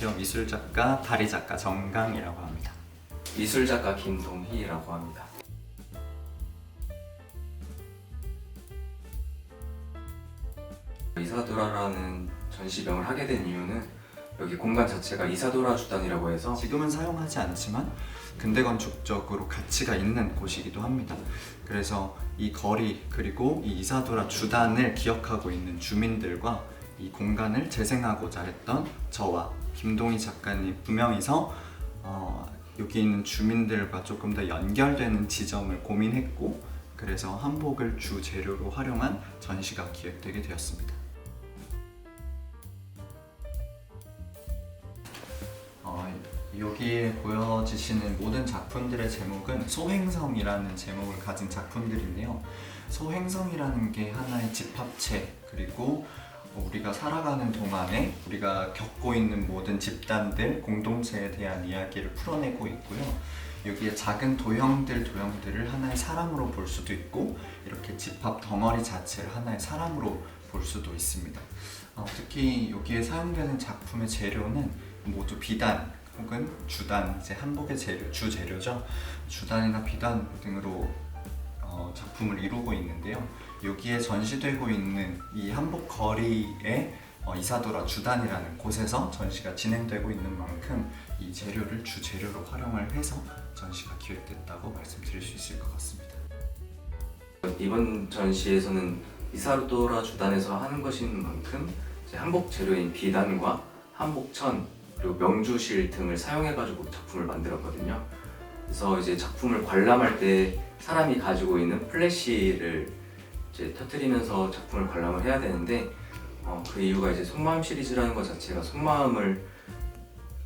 안녕하세요. 미술 작가, 다리 작가 정강이라고 합니다. 미술 작가 김동희라고 합니다. 이사도라라는 전시병을 하게 된 이유는 여기 공간 자체가 이사도라 주단이라고 해서 지금은 사용하지 않지만 근대 건축적으로 가치가 있는 곳이기도 합니다. 그래서 이 거리 그리고 이 이사도라 주단을 기억하고 있는 주민들과 이 공간을 재생하고자 했던 저와 김동희 작가님 두 명이서 어, 여기 있는 주민들과 조금 더 연결되는 지점을 고민했고 그래서 한복을 주 재료로 활용한 전시가 기획되게 되었습니다. 어, 여기에 보여지시는 모든 작품들의 제목은 소행성이라는 제목을 가진 작품들인데요. 소행성이라는 게 하나의 집합체 그리고 우리가 살아가는 동안에 우리가 겪고 있는 모든 집단들, 공동체에 대한 이야기를 풀어내고 있고요. 여기에 작은 도형들, 도형들을 하나의 사람으로 볼 수도 있고 이렇게 집합 덩어리 자체를 하나의 사람으로 볼 수도 있습니다. 어, 특히 여기에 사용되는 작품의 재료는 모두 비단 혹은 주단 이제 한복의 재료 주 재료죠 주단이나 비단 등으로 어, 작품을 이루고 있는데요 여기에 전시되고 있는 이 한복 거리에 어, 이사도라 주단이라는 곳에서 전시가 진행되고 있는 만큼 이 재료를 주 재료로 활용을 해서 전시가 기획됐다고 말씀드릴 수 있을 것 같습니다. 이번 전시에서는 이사도라 주단에서 하는 것인 만큼 한복 재료인 비단과 한복천 그리고 명주실 등을 사용해가지고 작품을 만들었거든요. 그래서 이제 작품을 관람할 때 사람이 가지고 있는 플래시를 이제 터트리면서 작품을 관람을 해야 되는데 어, 그 이유가 이제 속마음 시리즈라는 것 자체가 속마음을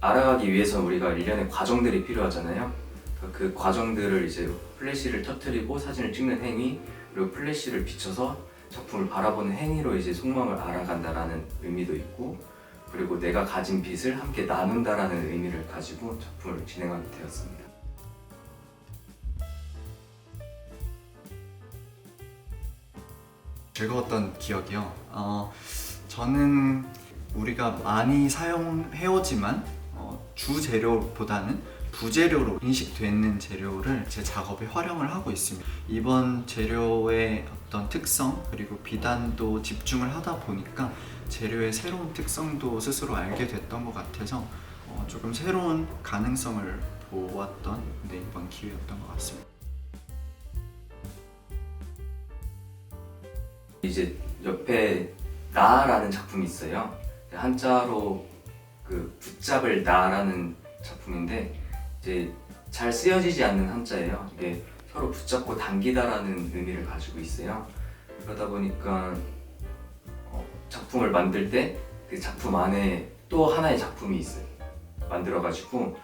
알아가기 위해서 우리가 일련의 과정들이 필요하잖아요. 그그 과정들을 이제 플래시를 터트리고 사진을 찍는 행위 그리고 플래시를 비춰서 작품을 바라보는 행위로 이제 속마음을 알아간다라는 의미도 있고 그리고 내가 가진 빛을 함께 나눈다라는 의미를 가지고 작품을 진행하게 되었습니다. 즐거웠던 기억이요. 어, 저는 우리가 많이 사용해오지만 어, 주 재료보다는 부재료로 인식되는 재료를 제 작업에 활용을 하고 있습니다. 이번 재료의 어떤 특성 그리고 비단도 집중을 하다 보니까 재료의 새로운 특성도 스스로 알게 됐던 것 같아서 어, 조금 새로운 가능성을 보았던 네, 이번 기회였던 것 같습니다. 이제 옆에 나라는 작품이 있어요. 한자로 그 붙잡을 나라는 작품인데 이제 잘 쓰여지지 않는 한자예요. 이게 서로 붙잡고 당기다라는 의미를 가지고 있어요. 그러다 보니까 어, 작품을 만들 때 그 작품 안에 또 하나의 작품이 있어요. 만들어가지고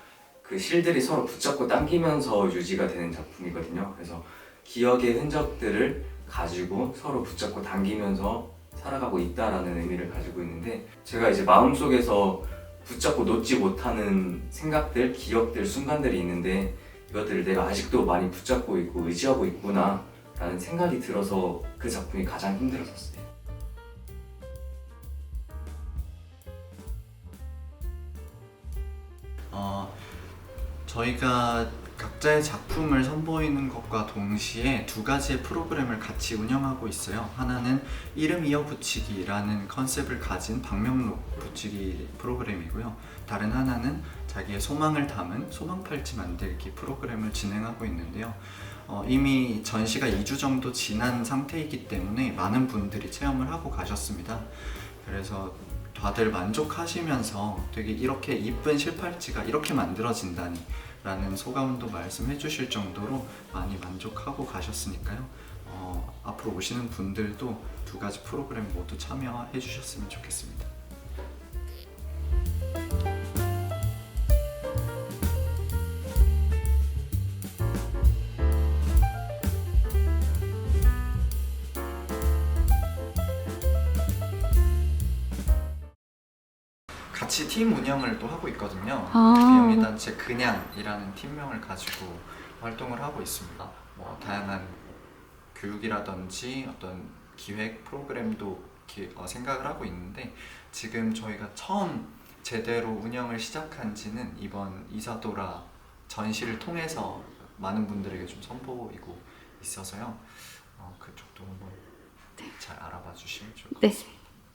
그 실들이 서로 붙잡고 당기면서 유지가 되는 작품이거든요. 그래서 기억의 흔적들을 가지고 서로 붙잡고 당기면서 살아가고 있다라는 의미를 가지고 있는데 제가 이제 마음속에서 붙잡고 놓지 못하는 생각들, 기억들, 순간들이 있는데 이것들을 내가 아직도 많이 붙잡고 있고 의지하고 있구나 라는 생각이 들어서 그 작품이 가장 힘들었었어요. 어, 저희가 각자의 작품을 선보이는 것과 동시에 두 가지의 프로그램을 같이 운영하고 있어요. 하나는 이름 이어 붙이기라는 컨셉을 가진 방명록 붙이기 프로그램이고요. 다른 하나는 자기의 소망을 담은 소망 팔찌 만들기 프로그램을 진행하고 있는데요. 어, 이미 전시가 2주 정도 지난 상태이기 때문에 많은 분들이 체험을 하고 가셨습니다. 그래서 다들 만족하시면서 되게 이렇게 이쁜 실팔찌가 이렇게 만들어진다니 라는 소감도 말씀해 주실 정도로 많이 만족하고 가셨으니까요. 어, 앞으로 오시는 분들도 두 가지 프로그램 모두 참여해 주셨으면 좋겠습니다. 같이 팀 운영을 또 하고 있거든요. 아. 비영리 단체 그냥이라는 팀명을 가지고 활동을 하고 있습니다. 뭐 다양한 교육이라든지 어떤 기획 프로그램도 기- 어, 생각을 하고 있는데 지금 저희가 처음 제대로 운영을 시작한 지는 이번 이사도라 전시를 통해서 많은 분들에게 좀 선보이고 있어서요. 어, 그쪽도 한번 잘 알아봐 주시면 좋을 것 네. 같습니다.